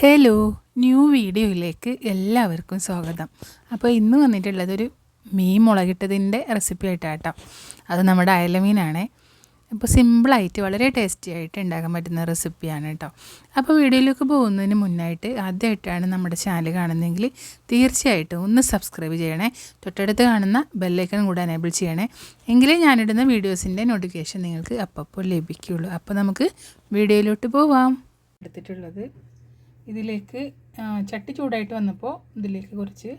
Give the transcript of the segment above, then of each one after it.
Hello new വീഡിയോയിലേക്ക് എല്ലാവർക്കും സ്വാഗതം. അപ്പോൾ ഇന്ന് വന്നിട്ടുള്ളതൊരു മീൻ മുളകിട്ടതിന്റെ റെസിപ്പി ആയിട്ടാട്ടോ. അത് നമ്മുടെ അയലമീനാണ്. അപ്പോൾ സിമ്പിളായിട്ട് വളരെ ടേസ്റ്റി ആയിട്ട് ഉണ്ടാക്കാൻ പറ്റുന്ന റെസിപ്പിയാണ് കേട്ടോ. അപ്പോൾ വീഡിയോയിലേക്ക് പോകുന്നതിന് മുന്നായിട്ട് ആദ്യമായിട്ടാണ് നമ്മുടെ ചാനൽ കാണുന്നതെങ്കിൽ തീർച്ചയായിട്ടും ഒന്ന് സബ്സ്ക്രൈബ് ചെയ്യണേ. തൊട്ടടുത്ത് കാണുന്ന ബെല്ലൈക്കൺ കൂടെ എനേബിൾ ചെയ്യണേ. എങ്കിലേ ഞാനിടുന്ന വീഡിയോസിന്റെ നോട്ടിഫിക്കേഷൻ നിങ്ങൾക്ക് അപ്പോൾ ലഭിക്കുകയുള്ളൂ. അപ്പോൾ നമുക്ക് വീഡിയോയിലോട്ട് പോവാം. എടുത്തിട്ടുള്ളത് ഇതിലേക്ക് ചട്ടി ചൂടായിട്ട് വന്നപ്പോൾ ഇതിലേക്ക് കുറച്ച്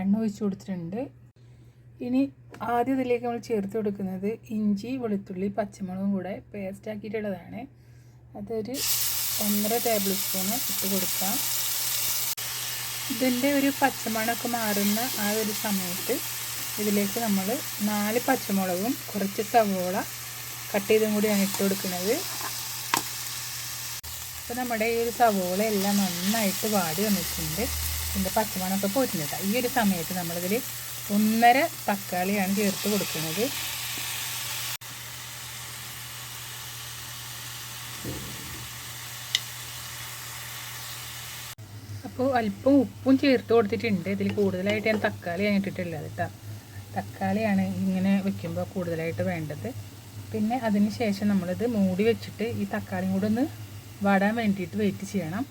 എണ്ണ ഒഴിച്ച് കൊടുത്തിട്ടുണ്ട്. ഇനി ആദ്യം ഇതിലേക്ക് നമ്മൾ ചേർത്ത് കൊടുക്കുന്നത് ഇഞ്ചി വെളുത്തുള്ളി പച്ചമുളകും കൂടെ പേസ്റ്റ് ആക്കിയിട്ടുള്ളതാണ്. അതൊരു ഒന്നര ടേബിൾ സ്പൂണ് ഇട്ട് കൊടുക്കാം. ഇതിന്റെ ഒരു പച്ചമണമൊക്കെ മാറുന്ന ആ ഒരു സമയത്ത് ഇതിലേക്ക് നമ്മൾ നാല് പച്ചമുളകും കുറച്ച് സവോള കട്ട് ചെയ്തും കൂടിയാണ് ഇട്ട് കൊടുക്കുന്നത്. അപ്പോൾ നമ്മുടെ ഈ ഒരു സവോള എല്ലാം നന്നായിട്ട് വാടി വന്നിട്ടുണ്ട്. ഇതിന്റെ പച്ചമണമൊക്കെ പോയിട്ടുണ്ട് ഈ ഒരു സമയത്ത് നമ്മളിതിൽ ഒന്നര തക്കാളിയാണ് ചേർത്ത് കൊടുക്കുന്നത്. അപ്പോൾ അല്പം ഉപ്പും ചേർത്ത് കൊടുത്തിട്ടുണ്ട്. ഇതിൽ കൂടുതലായിട്ട് ഞാൻ തക്കാളി ഇട്ടിട്ടില്ല കേട്ടോ തക്കാളിയാണ് ഇങ്ങനെ വെക്കുമ്പോൾ കൂടുതലായിട്ട് വേണ്ടത്. പിന്നെ അതിന് ശേഷം നമ്മളിത് മൂടി വെച്ചിട്ട് ഈ തക്കാളിയും കൂടെ ഒന്ന് വാടാൻ വേണ്ടിയിട്ട് വെയിറ്റ് ചെയ്യണം.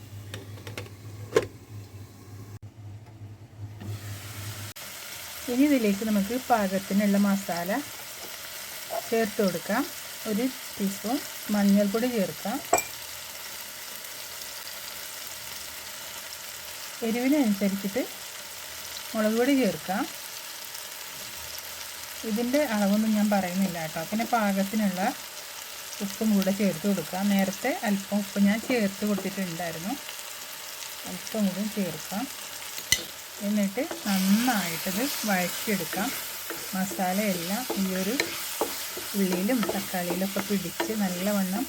ഇനി ഇതിലേക്ക് നമുക്ക് പാകത്തിനുള്ള മസാല ചേർത്ത് കൊടുക്കാം. ഒരു ടീസ്പൂൺ മഞ്ഞൾപ്പൊടി ചേർക്കാം. എരിവിനനുസരിച്ചിട്ട് മുളക് പൊടി ചേർക്കാം. ഇതിന്റെ അളവൊന്നും ഞാൻ പറയുന്നില്ല കേട്ടോ. പിന്നെ പാകത്തിനുള്ള ഉപ്പും കൂടെ ചേർത്ത് കൊടുക്കാം നേരത്തെ അല്പം ഉപ്പ് ഞാൻ ചേർത്ത് കൊടുത്തിട്ടുണ്ടായിരുന്നു. അല്പം കൂടി ചേർക്കാം. എന്നിട്ട് നന്നായിട്ടത് വഴറ്റിയെടുക്കാം. മസാലയെല്ലാം ഈ ഒരു ഉള്ളിയിലും തക്കാളിയിലൊക്കെ പിടിച്ച് നല്ലവണ്ണം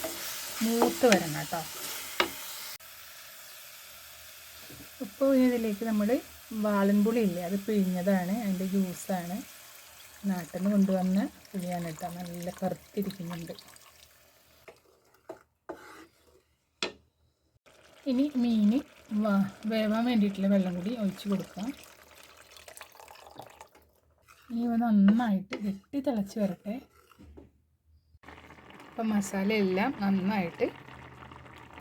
മൂത്ത് വരണം കേട്ടോ. ഇപ്പോൾ ഇതിലേക്ക് നമ്മൾ വാളൻപുളി ഇല്ലേ അത് പിഴിഞ്ഞതാണ്. അതിന്റെ ജ്യൂസാണ്. നാട്ടിൽ നിന്ന് കൊണ്ടുവന്ന പുളിയാണ് കേട്ടോ. നല്ല കറുത്തിരിക്കുന്നുണ്ട്. ഇനി മീൻ വേവാൻ വേണ്ടിയിട്ടുള്ള വെള്ളം കൂടി ഒഴിച്ച് കൊടുക്കാം. ഇനി നന്നായിട്ട് വെട്ടി തിളച്ച് വരട്ടെ. അപ്പം മസാല എല്ലാം നന്നായിട്ട്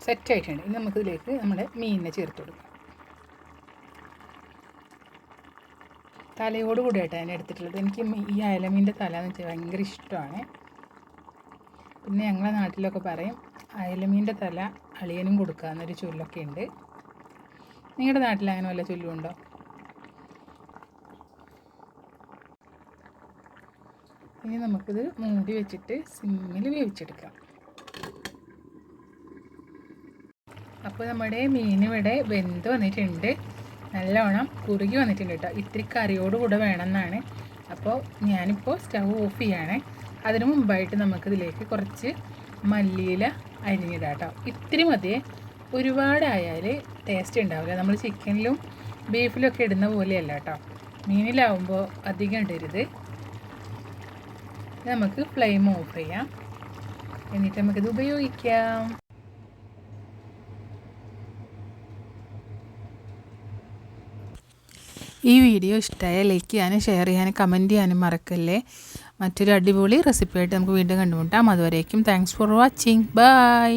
സെറ്റായിട്ടുണ്ട് ഇനി നമുക്കിതിലേക്ക് നമ്മുടെ മീനിനെ ചേർത്ത് കൊടുക്കാം. തലയോട് കൂടി കൂടിയായിട്ട് ഞാൻ എടുത്തിട്ടുള്ളത്. എനിക്ക് ഈ അയലമീന്റെ തല എന്ന് വെച്ചാൽ ഭയങ്കര ഇഷ്ടമാണ്. പിന്നെ ഞങ്ങളെ നാട്ടിലൊക്കെ പറയും അയലമീന്റെ തല അളിയനും കൊടുക്കുക എന്നൊരു ചൊല്ലൊക്കെ ഉണ്ട്. നിങ്ങളുടെ നാട്ടിൽ അങ്ങനെ വല്ല ചൊല്ലുണ്ടോ ഇനി നമുക്കിത് മൂടി വെച്ചിട്ട് സിമ്മിൽ വേവിച്ചെടുക്കാം. അപ്പോൾ നമ്മുടെ മീൻ ഇവിടെ വെന്ത് വന്നിട്ടുണ്ട്. നല്ലവണ്ണം കുറുകി വന്നിട്ടുണ്ട് കേട്ടോ. ഇത്തിരി കറിയോട് കൂടെ വേണമെന്നാണ്. അപ്പോൾ ഞാനിപ്പോൾ സ്റ്റൗ ഓഫ് ചെയ്യാണ്. അതിനു മുമ്പായിട്ട് നമുക്കിതിലേക്ക് കുറച്ച് മല്ലിയില അരിഞ്ഞിടാം കേട്ടോ ഇത്തിരി മതിയേ ഒരുപാടായാൽ ടേസ്റ്റ് ഉണ്ടാവില്ല. നമ്മൾ ചിക്കനിലും ബീഫിലും ഒക്കെ ഇടുന്ന പോലെയല്ല കേട്ടോ മീനിലാവുമ്പോൾ അധികം ഇടരുത്. നമുക്ക് ഫ്ലെയിം ഓഫ് ചെയ്യാം. എന്നിട്ട് നമുക്കിത് ഉപയോഗിക്കാം. ഈ വീഡിയോ ഇഷ്ടമായ ലൈക്ക് ചെയ്യാനും ഷെയർ ചെയ്യാനും കമന്റ് ചെയ്യാനും മറക്കല്ലേ. മറ്റൊരു അടിപൊളി റെസിപ്പിയായിട്ട് നമുക്ക് വീണ്ടും കണ്ടുമുട്ടാം. അതുവരേക്കും താങ്ക്സ് ഫോർ വാച്ചിങ് ബൈ